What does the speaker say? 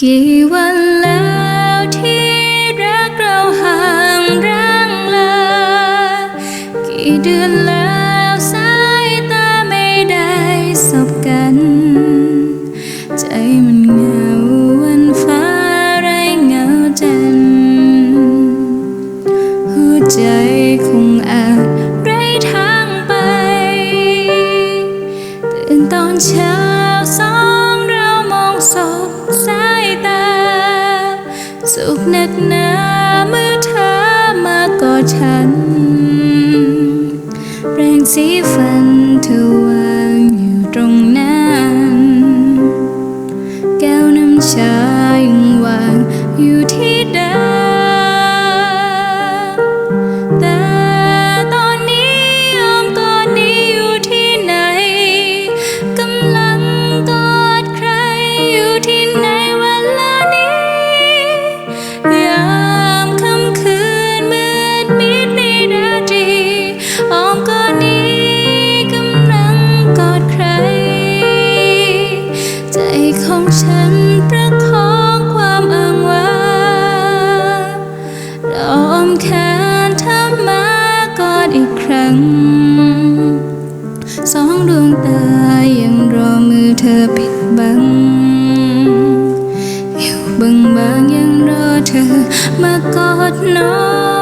กี่วันแล้วที่รักเราห่างร่างลากี่เดือนแล้วสายตาไม่ได้สบกัน ใจมันเหงาวันฟ้าไรเงาจันหัวใจคงอาจไรทางไปตื่นตอนเช้าสอง สุขหนักหนาเมื่อเธอมากอดฉัน ฉันประคองความอ้างว้างรออมแขนเธอมากอดอีกครั้ง สองดวงตายังรอมือเธอปิดบัง อยู่เบึงบางยังรอเธอมากอดนอน